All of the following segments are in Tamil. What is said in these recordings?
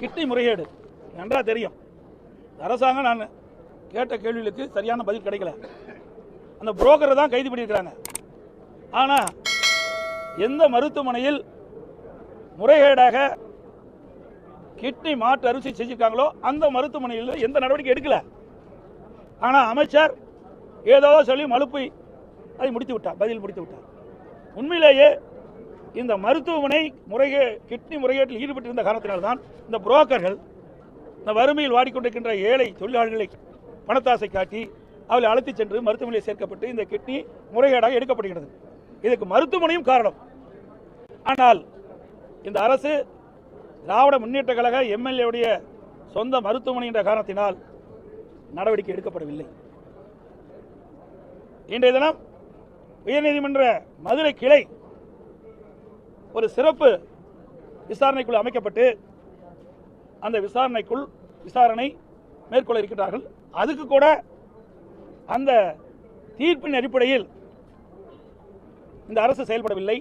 கிட்னி முறைகேடு. நன்றாக தெரியும். அரசாங்கம் நான் கேட்ட கேள்விகளுக்கு சரியான பதில் கிடைக்கல. அந்த புரோக்கரை தான் கைது பண்ணியிருக்கிறாங்க. ஆனால் எந்த மருத்துவமனையில் முறைகேடாக கிட்னி மாற்று அரிசி செஞ்சுருக்காங்களோ செஞ்சிருக்காங்களோ அந்த மருத்துவமனையில் எந்த நடவடிக்கை எடுக்கல. ஆனால் அமைச்சர் ஏதோ சொல்லி மலுப்பை அதை முடித்து விட்டார் பதில் முடித்து விட்டார். உண்மையிலேயே இந்த மருத்துவமனை முறைகே கிட்னி முறைகேட்டில் ஈடுபட்டிருந்த காரணத்தினால்தான் இந்த புரோக்கர்கள் இந்த வறுமையில் வாடிக்கொண்டிருக்கின்ற ஏழை தொழிலாளர்களை பணத்தாசை காட்டி அவளை அழைத்துச் சென்று மருத்துவமனையில் சேர்க்கப்பட்டு இந்த கிட்னி முறைகேடாக எடுக்கப்படுகிறது. இதுக்கு மருத்துவமனையும் காரணம். ஆனால் இந்த அரசு திராவிட முன்னேற்ற கழக எம்எல்ஏவுடைய சொந்த மருத்துவமனை என்ற காரணத்தினால் நடவடிக்கை எடுக்கப்படவில்லை. இன்றைய தினம் உயர்நீதிமன்ற மதுரை கிளை ஒரு சிறப்பு விசாரணைக்குழு அமைக்கப்பட்டு அந்த விசாரணைக்குள் விசாரணை மேற்கொள்ள இருக்கின்றார்கள். அதுக்கு கூட அந்த தீர்ப்பின் அடிப்படையில் இந்த அரசு செயல்படவில்லை.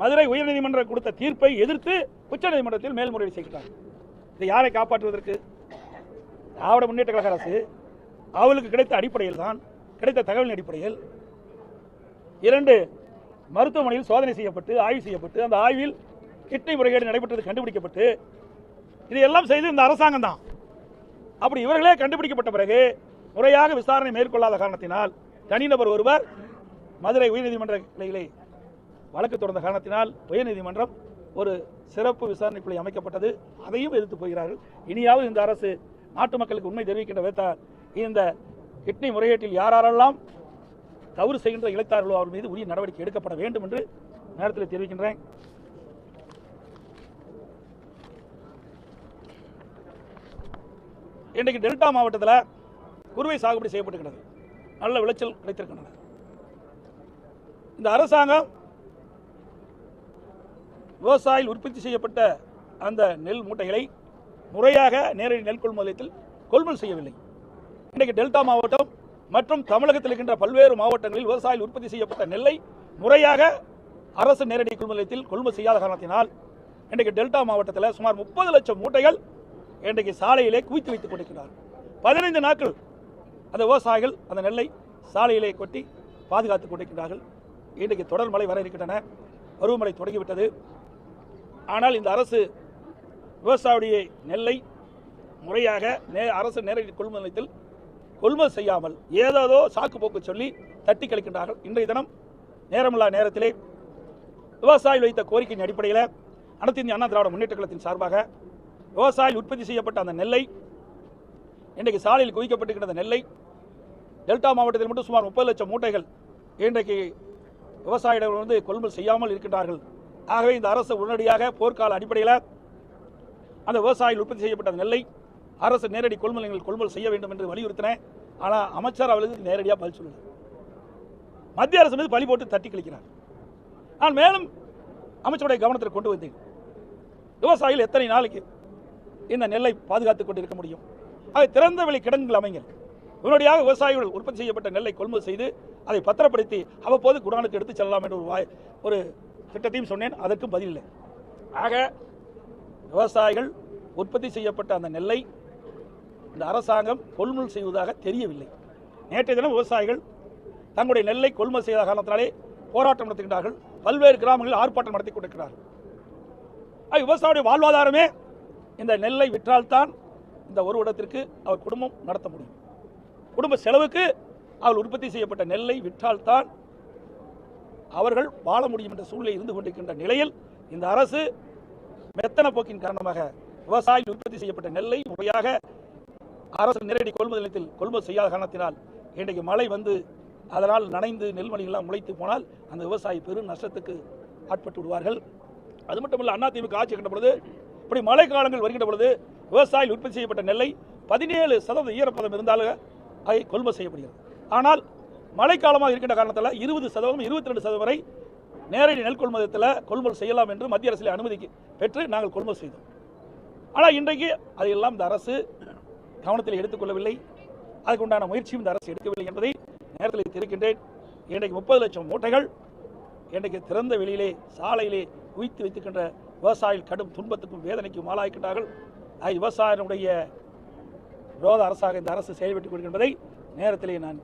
மதுரை உயர்நீதிமன்றம் கொடுத்த தீர்ப்பை எதிர்த்து உச்சநீதிமன்றத்தில் மேல்முறையீடு செய்கிறார் இதை யாரை காப்பாற்றுவதற்கு? திராவிட முன்னேற்ற கழக அரசு அவளுக்கு கிடைத்த அடிப்படையில் தான் கிடைத்த தகவலின் அடிப்படையில் இரண்டு மருத்துவமனையில் சோதனை செய்யப்பட்டு ஆய்வு செய்யப்பட்டு அந்த ஆய்வில் கிட்னி முறைகேடு நடைபெற்றது கண்டுபிடிக்கப்பட்டு இதையெல்லாம் செய்து இந்த அரசாங்கம் தான். அப்படி இவர்களே கண்டுபிடிக்கப்பட்ட பிறகு முறையாக விசாரணை மேற்கொள்ளாத காரணத்தினால் தனிநபர் ஒருவர் மதுரை உயர்நீதிமன்ற கிளையிலே வழக்கு தொடர்ந்த காரணத்தினால் உயர்நீதிமன்றம் ஒரு சிறப்பு விசாரணை குழு அமைக்கப்பட்டது. அதையும் எதிர்த்து போகிறார்கள். இனியாவது இந்த அரசு நாட்டு மக்களுக்கு உண்மை தெரிவிக்கின்ற விதத்தால் இந்த கிட்னி முறையீட்டில் யாரெல்லாம் தவறு செய்கின்ற இளைத்தார்களோ அவர் மீது உரிய நடவடிக்கை எடுக்கப்பட வேண்டும் என்று நேரத்தில் தெரிவிக்கின்றேன். இன்றைக்கு டெல்டா மாவட்டத்தில் குறுவை சாகுபடி செய்யப்பட்டுகிறது நல்ல விளைச்சல் கிடைத்திருக்கின்றன. இந்த அரசாங்கம் விவசாயிகள் உற்பத்தி செய்யப்பட்ட அந்த நெல் மூட்டைகளை முறையாக நேரடி நெல் கொள்முதலத்தில் கொள்முதல் செய்யவில்லை. இன்றைக்கு டெல்டா மாவட்டம் மற்றும் தமிழகத்தில் இருக்கின்ற பல்வேறு மாவட்டங்களில் விவசாயிகள் உற்பத்தி செய்யப்பட்ட நெல்லை முறையாக அரசு நேரடி கொள்முதலத்தில் கொள்முதல் செய்யாத காரணத்தினால் இன்றைக்கு டெல்டா மாவட்டத்தில் சுமார் முப்பது லட்சம் மூட்டைகள் இன்றைக்கு சாலையிலே குவித்து வைத்துக் கொண்டிருக்கிறார் பதினைந்து நாட்கள் அந்த விவசாயிகள் அந்த நெல்லை சாலையிலே கொட்டி பாதுகாத்துக் கொண்டிருக்கிறார்கள். இன்றைக்கு தொடர் மழை வர இருக்கின்றன. பருவமழை தொடங்கிவிட்டது. ஆனால் இந்த அரசு விவசாயியுடைய நெல்லை முறையாக நே அரசு நேரடி கொள்முதல் நிலையத்தில் கொள்முதல் செய்யாமல் ஏதேதோ சாக்கு போக்கு சொல்லி தட்டி கழிக்கின்றார்கள். இன்றைய தினம் நேரமில்லா நேரத்திலே விவசாயிகள் வைத்த கோரிக்கையின் அடிப்படையில் அனைத்து இந்திய அண்ணா திராவிட முன்னேற்ற கழகத்தின் சார்பாக விவசாயிகள் உற்பத்தி செய்யப்பட்ட அந்த நெல்லை இன்றைக்கு சாலையில் குவிக்கப்பட்டிருக்கிற அந்த நெல்லை டெல்டா மாவட்டத்தில் மட்டும் சுமார் முப்பது லட்சம் மூட்டைகள் இன்றைக்கு விவசாயிகள் வந்து கொள்முதல் செய்யாமல் இருக்கின்றார்கள். ஆகவே இந்த அரசு உடனடியாக போர்க்கால அடிப்படையில் அந்த விவசாயிகள் உற்பத்தி செய்யப்பட்ட அந்த நெல்லை அரசு நேரடி கொள்முதல் நிலையங்களில் கொள்முதல் செய்ய வேண்டும் என்று வலியுறுத்தினேன் ஆனால் அமைச்சர் அவர்களுக்கு நேரடியாக பதில் சொல்லல. மத்திய அரசு மீது பழி போட்டு தட்டி கழிக்கிறார். நான் மேலும் அமைச்சருடைய கவனத்தில் கொண்டு வந்தேன். விவசாயிகள் எத்தனை நாளைக்கு இந்த நெல்லை பாதுகாத்துக் கொண்டிருக்க முடியும்? அது திறந்த வெளி கிடங்குகள் அமைங்கள். உடனடியாக விவசாயிகள் உற்பத்தி செய்யப்பட்ட நெல்லை கொள்முதல் செய்து அதை பத்திரப்படுத்தி அவ்வப்போது குடானுக்கு எடுத்து செல்லலாம் என்ற ஒரு வாய் ஒரு திட்டத்தையும் சொன்னேன். அதற்கும் பதில் இல்லை. ஆக விவசாயிகள் உற்பத்தி செய்யப்பட்ட அந்த நெல்லை இந்த அரசாங்கம் கொள்முதல் செய்வதாக தெரியவில்லை. நேற்றைய தினம் விவசாயிகள் தங்களுடைய நெல்லை கொள்முதல் செய்த காரணத்தினாலே போராட்டம் நடத்துகின்றார்கள். பல்வேறு கிராமங்களில் ஆர்ப்பாட்டம் நடத்தி கொண்டிருக்கிறார்கள். விவசாயியுடைய வாழ்வாதாரமே இந்த நெல்லை விற்றால்தான் இந்த ஒரு இடத்திற்கு அவர் குடும்பம் நடத்த முடியும். குடும்ப செலவுக்கு அவர் உற்பத்தி செய்யப்பட்ட நெல்லை விற்றால்தான் அவர்கள் வாழ முடியும் என்ற சூழ்நிலை இருந்து கொண்டிருக்கின்ற நிலையில் இந்த அரசு மெத்தன போக்கின் காரணமாக விவசாயிகள் உற்பத்தி செய்யப்பட்ட நெல்லை முறையாக அரசு நேரடி கொள்முதல் நிலையத்தில் கொள்முதல் செய்யாத காரணத்தினால் இன்றைக்கு மழை வந்து அதனால் நனைந்து நெல்மணிகள்லாம் முளைத்து போனால் அந்த விவசாயி பெரும் நஷ்டத்துக்கு ஆட்பட்டு விடுவார்கள். அது மட்டும் இல்லை அண்ணா ஆட்சி கண்ட பொழுது இப்படி மழை காலங்கள் வருகின்ற பொழுது விவசாயிகள் உற்பத்தி செய்யப்பட்ட நெல்லை பதினேழு சதவீத ஈரப்பதம் இருந்தாலும் அதை கொள்முதல் செய்யப்படுகிறது. ஆனால் மழைக்காலமாக இருக்கின்ற காரணத்தில் இருபது சதவீதம் இருபத்தி ரெண்டு சதவீதம் வரை நேரடி நெல் கொள்முதலத்தில் கொள்முதல் செய்யலாம் என்று மத்திய அரசில் அனுமதிக்கு பெற்று நாங்கள் கொள்முதல் செய்தோம். ஆனால் இன்றைக்கு அதையெல்லாம் இந்த அரசு கவனத்தில் எடுத்துக்கொள்ளவில்லை. அதுக்கு உண்டான முயற்சியும் இந்த அரசு எடுக்கவில்லை என்பதை நேரத்தில் தெரிவிக்கின்றேன். இன்றைக்கு முப்பது லட்சம் மூட்டைகள் இன்றைக்கு திறந்த வெளியிலே சாலையிலே குவித்து வைத்துக்கின்ற விவசாயிகள் கடும் துன்பத்துக்கும் வேதனைக்கும் ஆளாகின்றார்கள் அது விவசாயினுடைய விரோத அரசாக இந்த அரசு செயல்பட்டுக் கொள்கின்றதை நேரத்திலே நான்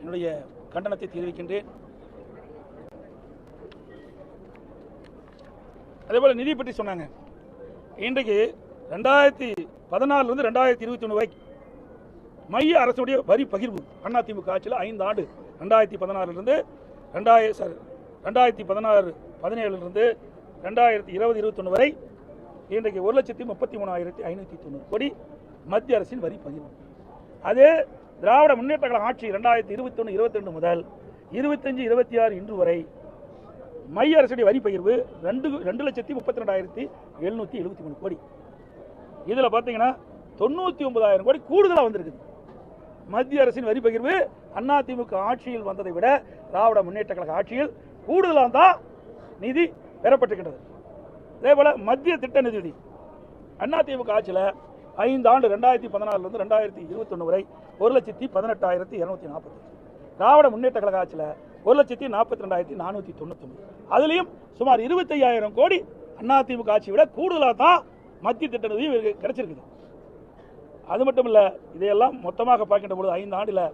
என்னுடைய கண்டனத்தை தெரிவிக்கின்றேன். அதேபோல் நிதி பற்றி சொன்னாங்க. இன்றைக்கு ரெண்டாயிரத்தி பதினாலிருந்து ரெண்டாயிரத்தி இருபத்தி ஒன்று வரைக்கும் மைய அரசுடைய வரி பகிர்வு அதிமுக ஆட்சியில் ஐந்து ஆண்டு. ரெண்டாயிரத்தி பதினாறுலேருந்து ரெண்டாயிரம் சார் ரெண்டாயிரத்தி பதினாறு பதினேழுலேருந்து ரெண்டாயிரத்தி இருபது இருபத்தொன்று வரை இன்றைக்கு ஒரு லட்சத்தி முப்பத்தி மூணாயிரத்தி ஐநூற்றி தொண்ணூறு கோடி மத்திய அரசின் வரி பகிர்வு. அது திராவிட முன்னேற்ற கழக ஆட்சி ரெண்டாயிரத்தி இருபத்தொன்று இருபத்தி ரெண்டு முதல் இருபத்தஞ்சு இருபத்தி ஆறு இன்று வரை மைய அரசுடைய வரி பகிர்வு ரெண்டு ரெண்டு லட்சத்தி முப்பத்தி ரெண்டாயிரத்தி எழுநூற்றி எழுபத்தி மூணு கோடி. இதில் பார்த்தீங்கன்னா தொண்ணூற்றி ஒன்பதாயிரம் கோடி கூடுதலாக வந்திருக்குது. மத்திய அரசின் வரி பகிர்வு அதிமுக ஆட்சியில் வந்ததை விட திராவிட முன்னேற்ற கழக ஆட்சியில் கூடுதலாக தான் நிதி பெறப்பட்டிருக்கின்றது. அதே போல் மத்திய திட்ட நிதி அதிமுக ஆட்சியில் ஐந்து ஆண்டு ரெண்டாயிரத்தி பதினாறுலேருந்து ரெண்டாயிரத்தி இருபத்தொன்று வரை ஒரு லட்சத்தி பதினெட்டாயிரத்தி இரநூத்தி நாற்பத்தி திராவிட முன்னேற்ற கழக ஆட்சியில் ஒரு லட்சத்தி நாற்பத்தி ரெண்டாயிரத்தி நானூற்றி தொண்ணூத்தொம்பது அதுலேயும் சுமார் இருபத்தையாயிரம் கோடி அதிமுக ஆட்சியை விட கூடுதலாக தான் மத்திய திட்ட நிதி இவருக்கு கிடைச்சிருக்குது. அது மட்டும் இல்லை இதையெல்லாம் மொத்தமாக பார்க்கின்ற பொழுது ஐந்து ஆண்டில்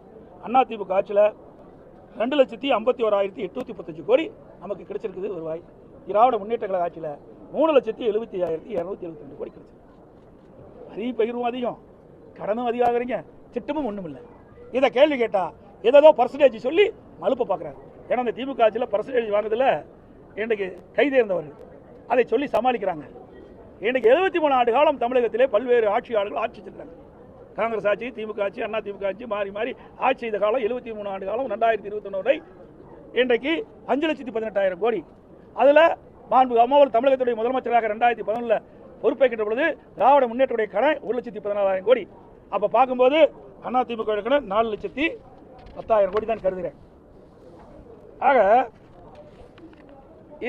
அதிமுக ஆட்சியில் ரெண்டு லட்சத்தி ஐம்பத்தி ஓராயிரத்தி எட்நூற்றி முப்பத்தஞ்சு கோடி நமக்கு கிடைச்சிருக்குது வருவாய் திராவிட முன்னேற்ற கழக ஆட்சியில் மூணு லட்சத்தி எழுபத்தி ஐயாயிரத்தி இரநூத்தி எழுபத்தி ரெண்டு கோடி கிடைச்சிருக்கு. வரி பகிர்வும் அதிகம். கடனும் அதிகாகிறீங்க திட்டமும் ஒன்றும் இல்லை. இதை கேள்வி கேட்டால் ஏதோ பர்சன்டேஜ் சொல்லி மலுப்பை பார்க்குறாரு ஏன்னா அந்த திமுக ஆட்சியில் பர்சன்டேஜ் வாங்குறதுல இன்றைக்கு கைதேர்ந்தவர்கள். அதை சொல்லி சமாளிக்கிறாங்க. இன்றைக்கு எழுபத்தி மூணு ஆண்டு காலம் தமிழகத்திலே பல்வேறு ஆட்சியாளர்கள் ஆட்சி செஞ்சாங்க காங்கிரஸ் ஆட்சி திமுக ஆட்சி அண்ணா திமுக ஆட்சி மாறி மாறி ஆட்சி செய்த காலம் எழுபத்தி மூணு ஆண்டு காலம் ரெண்டாயிரத்தி இருபத்தொன்னு வரை. இன்றைக்கு அஞ்சு லட்சத்தி பதினெட்டாயிரம் கோடி. அதில் மாண்பு அம்மாவல் தமிழகத்துடைய முதலமைச்சராக ரெண்டாயிரத்தி பதினொன்றில் பொறுப்பேற்கின்ற பொழுது திராவிட முன்னேற்றுடைய கடன் ஒரு லட்சத்தி பதினாலாயிரம் கோடி. அப்போ பார்க்கும்போது அண்ணா திமுக கடன் நாலு லட்சத்தி பத்தாயிரம் கோடி தான் கருதுகிறேன் ஆக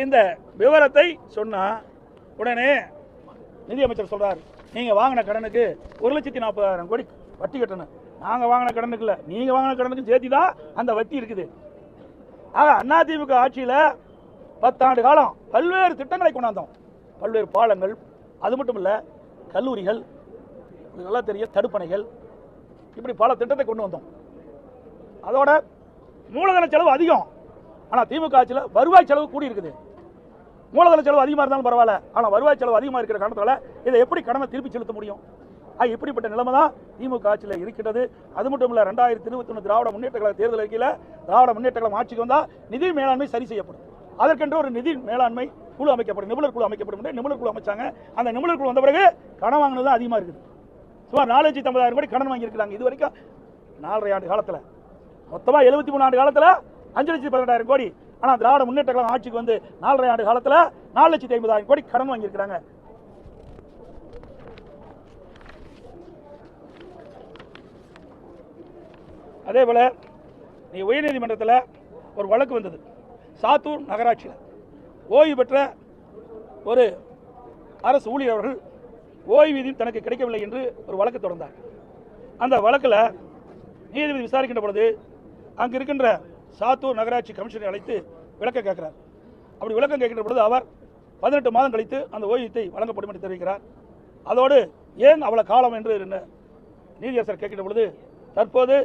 இந்த விவரத்தை சொன்னால் உடனே நிதியமைச்சர் சொல்கிறார் நீங்க வாங்கின கடனுக்கு ஒரு லட்சத்தி நாற்பதாயிரம் கோடி வட்டி கட்டணும். நாங்க வாங்கின கடனுக்கு இல்லை நீங்க வாங்கின கடனுக்கு சேர்த்து தான் அந்த வட்டி இருக்குது. ஆக அதிமுக ஆட்சியில பத்தாண்டு காலம் பல்வேறு திட்டங்களை கொண்டாந்தோம். பல்வேறு பாலங்கள் அது மட்டும் இல்ல கல்லூரிகள் நல்லா தெரியும் தடுப்பணைகள் இப்படி பல திட்டத்தை கொண்டு வந்தோம். அதோட மூலதன செலவு அதிகம். ஆனால் திமுக ஆட்சியில் வருவாய் செலவு கூடி இருக்குது மூலதன செலவு அதிகமாக இருந்தாலும் பரவாயில்ல. ஆனால் வருவாய் செலவு அதிகமாக இருக்கிற காரணத்தால் இதை எப்படி கடனை திருப்பி செலுத்த முடியும்? ஆக இப்படிப்பட்ட நிலைமை தான் திமுக ஆட்சியில் இருக்கின்றது. அது மட்டும் இல்லை ரெண்டாயிரத்தி இருபத்தி ஒன்று திராவிட முன்னேற்ற கழக தேர்தல் அறிக்கையில் திராவிட முன்னேற்ற கழகம் ஆட்சிக்கு வந்தால் நிதி மேலாண்மை சரி செய்யப்படும். அதற்கென்று ஒரு நிதி மேலாண்மை குழு அமைக்கப்படும். நிபுணர் குழு அமைக்கப்படும் நிபுணர் குழு அமைச்சாங்க. அந்த நிபுணர் குழு வந்த பிறகு கடன் வாங்கினது தான் அதிகமாக இருக்குது. சுமார் நாலு லட்சத்தி ஐம்பதாயிரம் கோடி கடன் வாங்கியிருக்கிறாங்க. இது வரைக்கும் நாலரை ஆண்டு காலத்தில். மொத்தமாக எழுபத்தி மூணு ஆண்டு காலத்தில் அஞ்சு லட்சத்தி பதினெட்டாயிரம் கோடி. ஆனால் திராவிட முன்னேற்ற கழகம் ஆட்சிக்கு வந்து நாலரை ஆண்டு காலத்தில் நாலு லட்சத்தி ஐம்பதாயிரம் கோடி கடன் வாங்கியிருக்கிறாங்க. அதே போல் நீ உயர்நீதிமன்றத்தில் ஒரு வழக்கு வந்தது. சாத்தூர் நகராட்சியில். ஓய்வு பெற்ற ஒரு அரசு ஊழியர் அவர்கள் ஓய்வூதியம் தனக்கு கிடைக்கவில்லை என்று ஒரு வழக்கு தொடர்ந்தார். அந்த வழக்கில் நீதிபதி விசாரிக்கின்ற பொழுது அங்கு இருக்கின்ற சாத்தூர் நகராட்சி கமிஷனை அழைத்து விளக்கம் கேட்கிறார். அப்படி விளக்கம் கேட்கின்ற பொழுது அவர் பதினெட்டு மாதம் கழித்து அந்த ஓய்வூதியத்தை வழங்கப்படும் என்று தெரிவிக்கிறார். அதோடு ஏன் அவ்வளோ காலம் என்று என்ன நீதியரசர் கேட்கின்ற பொழுது தற்போது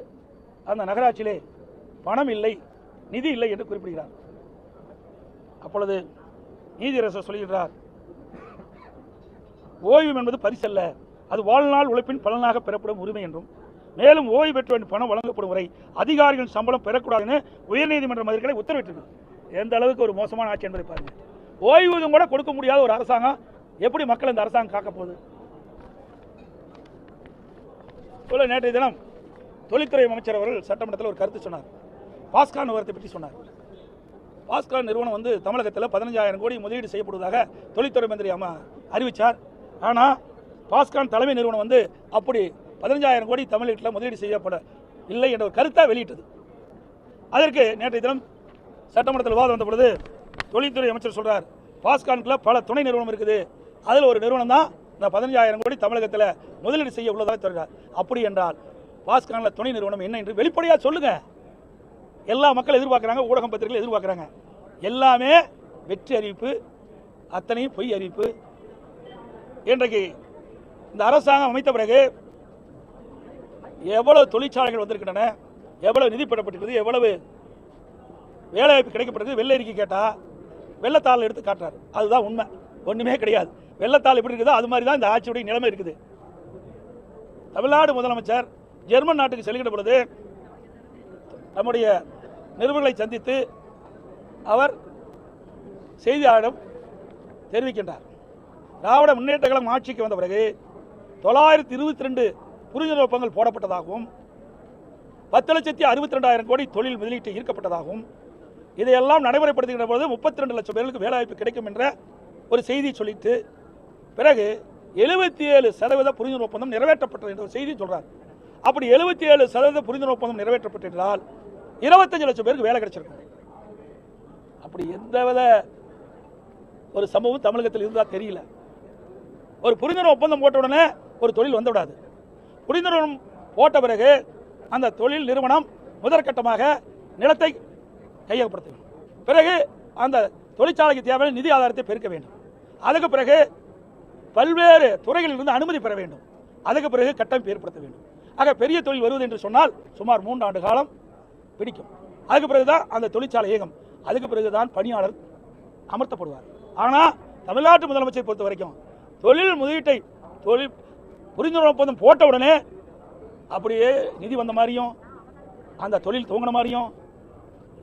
அந்த நகராட்சியிலே பணம் இல்லை நிதி இல்லை என்று குறிப்பிடுகிறார். அப்பொழுது நீதியரசர் சொல்கிறார் ஓய்வு என்பது பரிசல்ல அது வாழ்நாள் உழைப்பின் பலனாக பெறப்படும் உரிமை என்றும் மேலும் ஓய்வு பெற்ற பணம் வழங்கப்படும் வரை அதிகாரிகள் சம்பளம் பெறக்கூடாதுன்னு உயர்நீதிமன்ற மதுரைகளை உத்தரவிட்டிருக்கு எந்த அளவுக்கு ஒரு மோசமான ஆட்சி என்பதை பாருங்க. ஓய்வூதியம் கூட கொடுக்க முடியாத ஒரு அரசாங்கம் எப்படி மக்கள் இந்த அரசாங்கம் காக்க போகுது? போல நேற்றைய தினம் தொழில்துறை அமைச்சர் அவர்கள் சட்டமன்றத்தில் ஒரு கருத்து சொன்னார். பாஸ்கான் நிறுவனத்தை பற்றி சொன்னார். பாஸ்கான் நிறுவனம் வந்து தமிழகத்தில் பதினஞ்சாயிரம் கோடி முதலீடு செய்யப்படுவதாக தொழில்துறை மந்திரி அம்மா அறிவித்தார் ஆனால் பாஸ்கான் தலைமை நிறுவனம் வந்து அப்படி பதினஞ்சாயிரம் கோடி தமிழகத்தில் முதலீடு செய்யப்பட இல்லை என்ற ஒரு கருத்தை வெளியிட்டது. அதற்கு நேற்றைய தினம் சட்டமன்றத்தில் விவாதம் வந்த பொழுது தொழில்துறை அமைச்சர் சொல்கிறார் பாஸ்கான்ல பல துணை நிறுவனம் இருக்குது. அதில் ஒரு நிறுவனம் தான் இந்த பதினஞ்சாயிரம் கோடி தமிழகத்தில் முதலீடு செய்ய உள்ளதாக தருகிறார். அப்படி என்றால் பாஸ்கானில் துணை நிறுவனம் என்ன என்று வெளிப்படையாக சொல்லுங்கள் எல்லா மக்கள் எதிர்பார்க்குறாங்க ஊடகம் பத்திரிகைகள் எதிர்பார்க்குறாங்க. எல்லாமே வெற்றி அறிவிப்பு அத்தனையும் பொய் அறிவிப்பு. இன்றைக்கு இந்த அரசாங்கம் அமைத்த பிறகு எவ்வளவு தொழிற்சாலைகள் வந்திருக்கின்றன? எவ்வளவு நிதி பெறப்பட்டிருக்கிறது? எவ்வளவு வேலைவாய்ப்பு கிடைக்கப்பட்டது வெள்ளை அறிக்கை கேட்டால் வெள்ளத்தாள் எடுத்து காட்டுறாரு. அதுதான் உண்மை. ஒன்றுமே கிடையாது. வெள்ளத்தாள் எப்படி இருக்குதோ அது மாதிரி தான் இந்த ஆட்சியுடைய நிலைமை இருக்குது. தமிழ்நாடு முதலமைச்சர் ஜெர்மன் நாட்டுக்கு செல்கின்ற பொழுது நம்முடைய நிருபர்களை சந்தித்து அவர் செய்தியாளரிடம் தெரிவிக்கின்றார். திராவிட முன்னேற்ற கழகம் ஆட்சிக்கு வந்த பிறகு தொள்ளாயிரத்தி இருபத்தி ரெண்டு புரிந்துணர்வு ஒப்பங்கள் போடப்பட்டதாகவும் பத்து லட்சத்தி அறுபத்தி ரெண்டாயிரம் கோடி தொழில் முதலீட்டு ஈர்க்கப்பட்டதாகவும் இதையெல்லாம் நடைமுறைப்படுத்துகின்ற போது முப்பத்தி ரெண்டு லட்சம் பேருக்கு வேலைவாய்ப்பு கிடைக்கும் என்ற ஒரு செய்தி சொல்லிட்டு பிறகு எழுபத்தி ஏழு சதவீத புரிந்துணர்வு ஒப்பந்தம் நிறைவேற்றப்பட்டது என்ற ஒரு செய்தி சொல்றார். அப்படி எழுபத்தி ஏழு சதவீத புரிந்துணர்வு ஒப்பந்தம் நிறைவேற்றப்பட்டிருந்தால் இருபத்தஞ்சு லட்சம் பேருக்கு வேலை கிடைச்சிருக்கும். அப்படி எந்தவித ஒரு சம்பவம் தமிழகத்தில் இருந்தால் தெரியல. ஒரு புரிந்துணர்வு ஒப்பந்தம் போட்ட உடனே ஒரு தொழில் வந்துவிடாது. புரிந்துணர்வு போட்ட பிறகு அந்த தொழில் நிறுவனம் முதற்கட்டமாக நிலத்தை கையகப்படுத்த வேண்டும் பிறகு அந்த தொழிற்சாலைக்கு தேவையான நிதி ஆதாரத்தை பெருக்க வேண்டும். அதுக்கு பிறகு பல்வேறு துறைகளிலிருந்து அனுமதி பெற வேண்டும். அதுக்கு பிறகு கட்டமைப்பு ஏற்படுத்த வேண்டும். ஆக பெரிய தொழில் வருவது என்று சொன்னால் சுமார் மூன்று ஆண்டு காலம் பிடிக்கும். அதுக்கு பிறகுதான் அந்த தொழிற்சாலை இயக்கம் அதுக்கு பிறகுதான் பணியாளர் அமர்த்தப்படுவார். ஆனால் தமிழ்நாட்டு முதலமைச்சரை பொறுத்த வரைக்கும் தொழில் முதலீட்டை தொழில் புரிந்துணர்வு ஒப்பந்தம் போட்ட உடனே அப்படியே நிதி வந்த மாதிரியும் அந்த தொழில் தூங்கின மாதிரியும்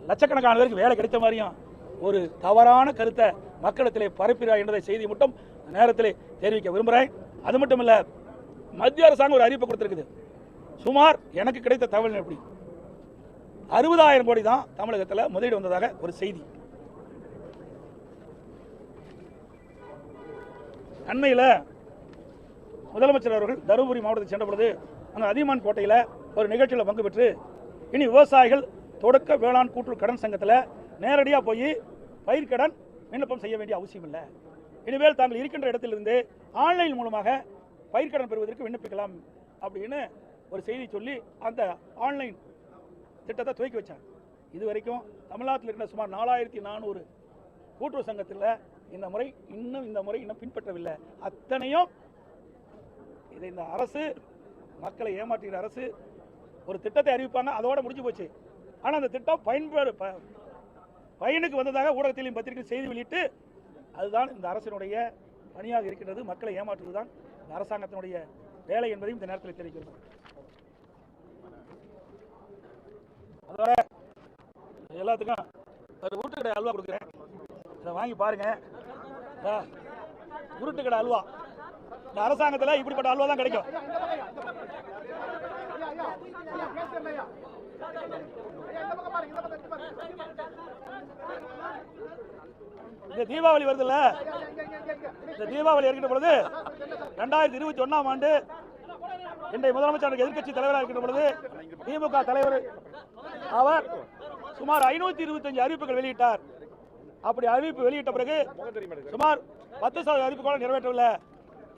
லட்சக்கணக்கான பேருக்கு வேலை கிடைத்த மாதிரியும் ஒரு தவறான கருத்தை மக்களிடத்திலே பரப்பினார் என்றதை செய்தி மட்டும் நேரத்தில் தெரிவிக்க விரும்புகிறேன். அது மட்டும் இல்லை மத்திய அரசாங்கம் ஒரு அறிவிப்பு கொடுத்துருக்குது. சுமார் எனக்கு கிடைத்த தகவல் எப்படி? அறுபதாயிரம் கோடி தான் தமிழகத்தில் முதலீடு வந்ததாக ஒரு செய்தி. அண்மையில் முதலமைச்சர் அவர்கள் தருமபுரி மாவட்டத்தை சென்ற பொழுது அங்கே அதியமான் கோட்டையில் ஒரு நிகழ்ச்சியில் பங்கு பெற்று இனி விவசாயிகள் தொடக்க வேளாண் கூட்டுறவு கடன் சங்கத்தில் நேரடியாக போய் பயிர்க்கடன் விண்ணப்பம் செய்ய வேண்டிய அவசியம் இல்லை. இனிமேல் தாங்கள் இருக்கின்ற இடத்திலிருந்து ஆன்லைன் மூலமாக பயிர்க்கடன் பெறுவதற்கு விண்ணப்பிக்கலாம் அப்படின்னு ஒரு செய்தி சொல்லி அந்த ஆன்லைன் திட்டத்தை துவக்கி வச்சாங்க. இது வரைக்கும் தமிழ்நாட்டில் இருக்கிற சுமார் நாலாயிரத்தி நானூறு கூட்டுறவு சங்கத்தில் இந்த முறை இன்னும் இந்த முறை இன்னும் பின்பற்றவில்லை. அத்தனையும் இதை இந்த அரசு மக்களை ஏமாற்றுகிற அரசு ஒரு திட்டத்தை அறிவிப்பாங்க அதோட முடிஞ்சு போச்சு. ஆனால் அந்த திட்டம் பயன்பெறு ப- பயனுக்கு வந்ததாக ஊடகத்திலையும் பத்திரிகை செய்தி வெளியிட்டு அதுதான் இந்த அரசினுடைய பணியாக இருக்கின்றது. மக்களை ஏமாற்றுவது தான் இந்த அரசாங்கத்தினுடைய வேலை என்பதையும் இந்த நேரத்தில் தெரிவிக்கிறது அதோட எல்லாத்துக்கும் ஒரு உருட்டுக்கடை அல்வா கொடுக்குறேன். இதை வாங்கி பாருங்க. இதா, உருட்டுக்கடை அல்வா. இந்த அரசாங்கத்தில் இப்படிப்பட்ட அல்வா தான் கிடைக்கும். இந்த தீபாவளி வருதுல்ல? இந்த தீபாவளி இருக்கின்ற பொழுது ரெண்டாயிரத்தி இருபத்தி ஒன்னாம் ஆண்டு இன்றைய முதலமைச்சர் எதிர்க்கட்சி தலைவராக இருக்கின்ற பொழுது திமுக தலைவர் அவர் சுமார் ஐநூத்தி இருபத்தஞ்சு அறிவிப்புகள் வெளியிட்டார். அப்படி அறிவிப்பு வெளியிட்ட பிறகு சுமார் பத்து சதவீத அறிவிப்பு கூட நிறைவேற்றவில்லை.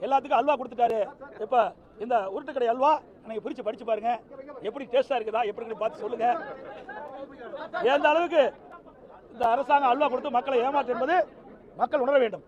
எல்லாத்துக்கும் அல்வா கொடுத்துட்டாரு. இப்ப இந்த உருட்டுக்கடை அல்வா நீங்க பிரிச்சு படிச்சு பாருங்க. எப்படி டேஸ்டா இருக்குதா எப்படி பார்த்து சொல்லுங்க. எந்த அளவுக்கு இந்த அரசாங்கம் அல்வா கொடுத்து மக்களை ஏமாற்று என்பது மக்கள் உணர வேண்டும்.